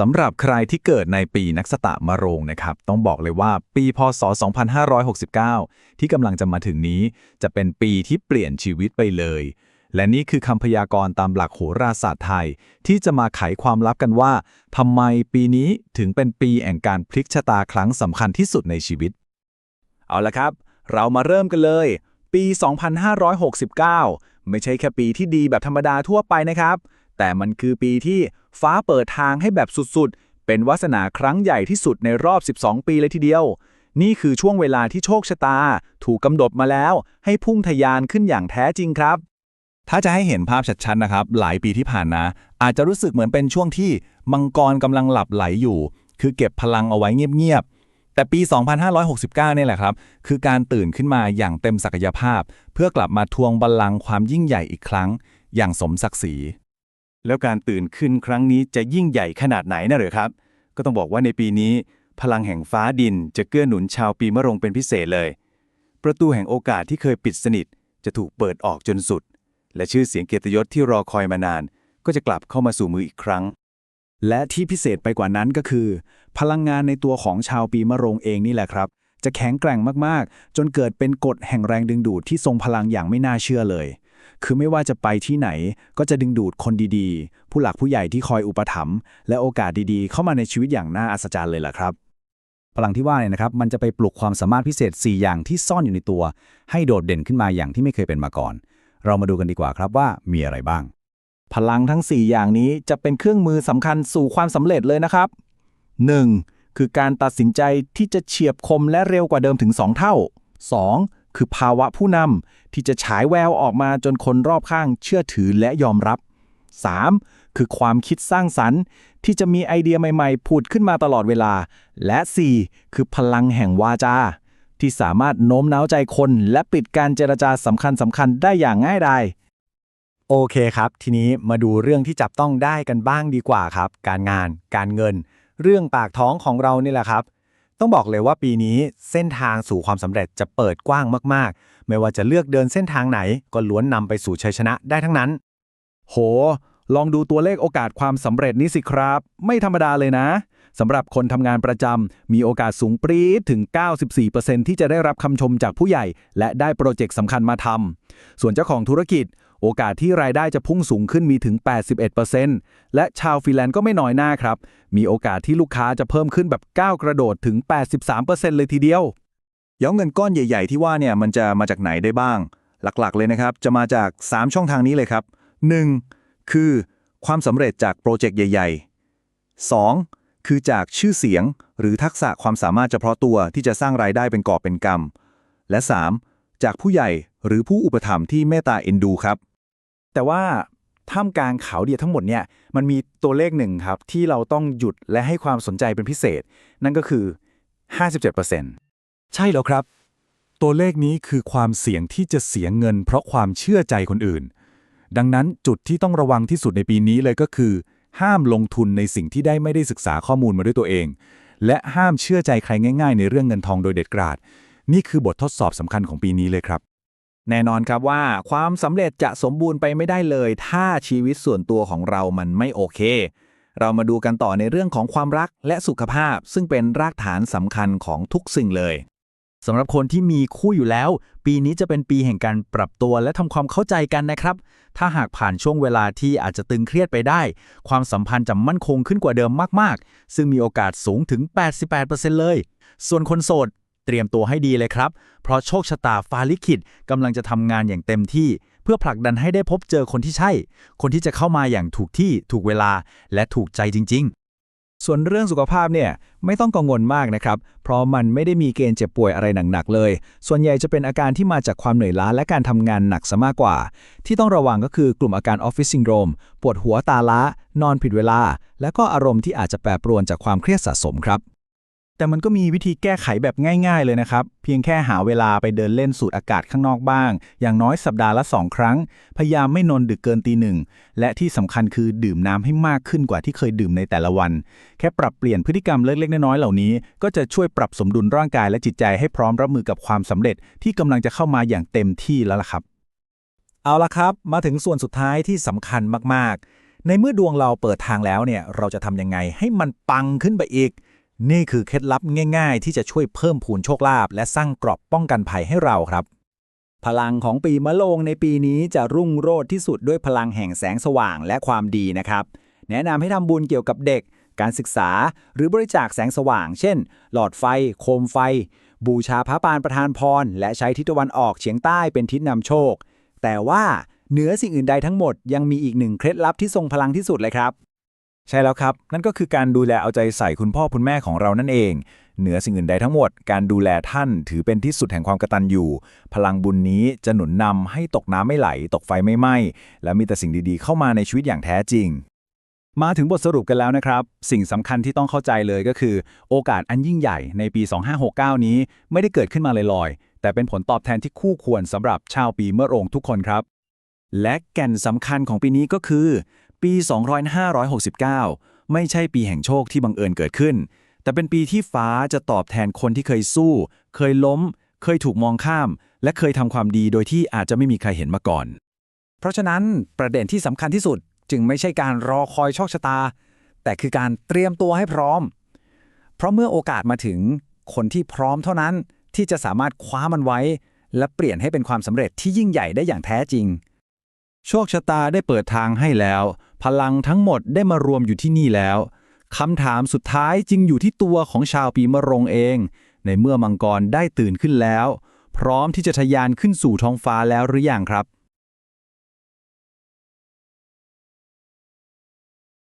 สำหรับใครที่เกิดในปีนักสตะมะโรงนะครับ ต้องบอกเลยว่าปีพศ 2569 ที่กำลังจะมาถึงนี้จะเป็นปีที่เปลี่ยนชีวิตไปเลย และนี่คือคำพยากรณ์ตามหลักโหราศาสตร์ไทย ที่จะมาไขความลับกันว่าทำไมปีนี้ถึงเป็นปีแห่งการพลิกชะตาครั้งสำคัญที่สุดในชีวิต เอาละครับ เรามาเริ่มกันเลย ปี 2569 ไม่ใช่แค่ปีที่ดีแบบธรรมดาทั่วไปนะครับ แต่มันคือปีที่ฟ้าเปิดทางให้แบบสุดๆ เป็นวาสนาครั้งใหญ่ที่สุดในรอบ 12 ปีเลยทีเดียว นี่คือช่วงเวลาที่โชคชะตา ถูกกำหนดมาแล้ว ให้พุ่งทะยานขึ้นอย่างแท้จริงครับ ถ้าจะให้เห็นภาพชัดๆนะครับ หลายปีที่ผ่านมาอาจจะรู้สึกเหมือนเป็นช่วงที่มังกรกำลังหลับไหลอยู่ คือเก็บพลังเอาไว้เงียบๆ แต่ปี 2569 เนี่ยแหละครับ คือการตื่นขึ้นมาอย่างเต็มศักยภาพ เพื่อกลับมาทวงบัลลังก์ความยิ่งใหญ่อีกครั้ง อย่างสมศักดิ์ศรี แล้วการตื่นขึ้นครั้งนี้จะยิ่งใหญ่ขนาดไหนนะเหรอครับ ก็ต้องบอกว่าในปีนี้ พลังแห่งฟ้าดินจะเกื้อหนุนชาวปีมะรงเป็นพิเศษเลย ประตูแห่งโอกาสที่เคยปิดสนิท จะถูกเปิดออกจนสุด และชื่อเสียงเกียรติยศที่รอคอยมานาน ก็จะกลับเข้ามาสู่มืออีกครั้ง และที่พิเศษไปกว่านั้นก็คือ พลังงานในตัวของชาวปีมะโรงเองนี่แหละครับ จะแข็งแกร่งมากๆ จนเกิดเป็นกฎแห่งแรงดึงดูดที่ทรงพลังอย่างไม่น่าเชื่อเลย คือไม่ว่าจะไปที่ไหนก็จะดึงดูดคนดีๆ ผู้หลักผู้ใหญ่ที่คอยอุปถัมภ์และโอกาสดีๆ เข้ามาในชีวิตอย่างน่าอัศจรรย์เลยล่ะครับ พลังที่ว่าเนี่ยนะครับ มันจะไปปลุกความสามารถพิเศษ 4 อย่างที่ซ่อนอยู่ในตัว ให้โดดเด่นขึ้นมาอย่างที่ไม่เคยเป็นมาก่อน เรามาดูกันดีกว่าครับว่ามีอะไรบ้าง พลังทั้ง 4 อย่างนี้จะเป็นเครื่องมือสำคัญสู่ความสำเร็จเลยนะครับ 1. คือการตัดสินใจที่จะเฉียบคมและเร็วกว่าเดิมถึง 2 เท่า 2. คือภาวะผู้นำที่จะฉายแววออกมาจนคนรอบข้างเชื่อถือและยอมรับ 3. คือความคิดสร้างสรรค์ที่จะมีไอเดียใหม่ๆ ผุดขึ้นมาตลอดเวลา และ 4. คือพลังแห่งวาจา ที่สามารถโน้มน้าวใจคน และปิดการเจรจาสำคัญสำคัญๆได้อย่างง่ายดายโอเคครับ ทีนี้มาดูเรื่องที่จับต้องได้กันบ้างดีกว่าครับ การงาน การเงิน เรื่องปากท้องของเรานี่แหละครับ ต้องบอกเลยว่าปีนี้เส้นทางสู่ความสำเร็จจะเปิดกว้างมากๆ ไม่ว่าจะเลือกเดินเส้นทางไหน ก็ล้วนนำไปสู่ชัยชนะได้ทั้งนั้น โห ลองดูตัวเลขโอกาสความสำเร็จนี้สิครับ ไม่ธรรมดาเลยนะ สำหรับคนทำงานประจำมีโอกาสสูงปรี๊ดถึง 94%ที่จะได้รับคำชมจากผู้ใหญ่ และได้โปรเจกต์สำคัญมาทำส่วนเจ้าของธุรกิจ โอกาสที่รายได้จะพุ่งสูงขึ้นมีถึง 81%และชาวฟรีแลนซ์ก็ไม่น้อยหน้าครับ มีโอกาสที่ลูกค้าจะเพิ่มขึ้นแบบก้าวกระโดดถึง 83%เลยทีเดียวย้อนเงินก้อนใหญ่ ๆ ที่ว่าเนี่ยมันจะมาจากไหนได้บ้าง หลักๆ เลยนะครับ จะมาจาก 3 ช่องทางนี้เลยครับ 1. คือความสำเร็จจากโปรเจกต์ใหญ่ ๆ 2. คือจากชื่อเสียงหรือทักษะความสามารถเฉพาะตัวที่จะสร้างรายได้เป็นกอบเป็นกำและ 3. จากผู้ใหญ่หรือผู้อุปถัมภ์ที่เมตตาเอ็นดูครับ แต่ว่าท่ามกลางขาวเดียทั้งหมดเนี่ยมันมีตัวเลขหนึ่งครับ ที่เราต้องหยุดและให้ความสนใจเป็นพิเศษ นั่นก็คือ 57%ใช่แล้วครับ ตัวเลขนี้คือความเสี่ยงที่จะเสียเงิน เพราะความเชื่อใจคนอื่น ดังนั้นจุดที่ต้องระวังที่สุดในปีนี้เลยก็คือ ห้ามลงทุนในสิ่งที่ได้ไม่ได้ศึกษาข้อมูลมาด้วยตัวเอง และห้ามเชื่อใจใครง่าย ๆ ในเรื่องเงินทองโดยเด็ดขาด นี่คือบททดสอบสำคัญของปีนี้เลยครับ แน่นอนครับว่าความสำเร็จจะสมบูรณ์ไปไม่ได้เลย ถ้าชีวิตส่วนตัวของเรามันไม่โอเค เรามาดูกันต่อในเรื่องของความรักและสุขภาพ ซึ่งเป็นรากฐานสำคัญของทุกสิ่งเลยำหรับคนที่มีคู่อยู่แล้ว ปีนี้จะเป็นปีแห่งการปรับตัวและทำความเข้าใจกันนะครับ ถ้าหากผ่านช่วงเวลาที่อาจจะตึงเครียดไปได้ ความสัมพันธ์จะมั่นคงขึ้นกว่าเดิมมากๆ ซึ่งมีโอกาสสูงถึง 88%เลย ส่วนคนโสดเตรียมตัวให้ดีเลยครับ เพราะโชคชะตาฟ้าลิขิตกำลังจะทำงานอย่างเต็มที่ เพื่อผลักดันให้ได้พบเจอคนที่ใช่ คนที่จะเข้ามาอย่างถูกที่ถูกเวลาและถูกใจจริง ๆ ส่วนเรื่องสุขภาพเนี่ยไม่ต้องกังวลมากนะครับ เพราะมันไม่ได้มีเกณฑ์เจ็บป่วยอะไรหนักๆเลย ส่วนใหญ่จะเป็นอาการที่มาจากความเหนื่อยล้าและการทำงานหนักซะมากกว่า ที่ต้องระวังก็คือกลุ่มอาการออฟฟิศซินโดรม ปวดหัวตาล้า นอนผิดเวลา และก็อารมณ์ที่อาจจะแปรปรวนจากความเครียดสะสมครับ แต่มันก็มีวิธีแก้ไขแบบง่ายๆเลยนะครับ เพียงแค่หาเวลาไปเดินเล่นสูดอากาศข้างนอกบ้าง อย่างน้อยสัปดาห์ละ 2 ครั้ง พยายามไม่นอนดึกเกินตีหนึ่ง และที่สำคัญคือดื่มน้ำให้มากขึ้นกว่าที่เคยดื่มในแต่ละวัน แค่ปรับเปลี่ยนพฤติกรรมเล็กๆน้อยๆเหล่านี้ ก็จะช่วยปรับสมดุลร่างกายและจิตใจให้พร้อมรับมือกับความสำเร็จที่กำลังจะเข้ามาอย่างเต็มที่แล้วล่ะครับ เอาละครับ มาถึงส่วนสุดท้ายที่สำคัญมากๆ ในเมื่อดวงเราเปิดทางแล้วเนี่ยเราจะทำยังไงให้มันปังขึ้นไปอีก นี่คือเคล็ดลับง่าย ๆ ที่จะช่วยเพิ่มพูนโชคลาภและสร้างกรอบป้องกันภัยให้เราครับ พลังของปีมะโรงในปีนี้จะรุ่งโรจน์ที่สุดด้วยพลังแห่งแสงสว่างและความดีนะครับ แนะนำให้ทำบุญเกี่ยวกับเด็ก การศึกษา หรือบริจาคแสงสว่าง เช่น หลอดไฟ โคมไฟ บูชาพระปานประทานพร และใช้ทิศตะวันออกเฉียงใต้เป็นทิศนำโชค แต่ว่าเหนือสิ่งอื่นใดทั้งหมดยังมีอีกหนึ่งเคล็ดลับที่ทรงพลังที่สุดเลยครับ ใช่แล้วครับ นั่นก็คือการดูแลเอาใจใส่คุณพ่อคุณแม่ของเรานั่นเอง เหนือสิ่งอื่นใดทั้งหมด การดูแลท่านถือเป็นที่สุดแห่งความกตัญญูพลังบุญนี้จะหนุนนำให้ตกน้ำไม่ไหล ตกไฟไม่ไหม้และมีแต่สิ่งดีๆ เข้ามาในชีวิตอย่างแท้จริง มาถึงบทสรุปกันแล้วนะครับ สิ่งสำคัญที่ต้องเข้าใจเลยก็คือ โอกาสอันยิ่งใหญ่ในปี 2569 นี้ไม่ได้เกิดขึ้นมาลอยๆแต่เป็นผลตอบแทนที่คู่ควรสำหรับชาวปีมะโรงทุกคนครับ และแก่นสำคัญของปีนี้ก็คือ ปี 2569 ไม่ใช่ปีแห่งโชคที่บังเอิญเกิดขึ้น แต่เป็นปีที่ฟ้าจะตอบแทนคนที่เคยสู้ เคยล้ม เคยถูกมองข้าม และเคยทำความดีโดยที่อาจจะไม่มีใครเห็นมาก่อน เพราะฉะนั้นประเด็นที่สำคัญที่สุดจึงไม่ใช่การรอคอยโชคชะตา แต่คือการเตรียมตัวให้พร้อม เพราะเมื่อโอกาสมาถึงคนที่พร้อมเท่านั้นที่จะสามารถคว้ามันไว้ และเปลี่ยนให้เป็นความสำเร็จที่ยิ่งใหญ่ได้อย่างแท้จริง โชคชะตาได้เปิดทางให้แล้ว พลังทั้งหมดได้มารวมอยู่ที่นี่แล้วคำถามสุดท้ายจึงอยู่ที่ตัวของชาวปีมะรงเอง ในเมื่อมังกรได้ตื่นขึ้นแล้ว พร้อมที่จะทะยานขึ้นสู่ท้องฟ้าแล้วหรือยังครับ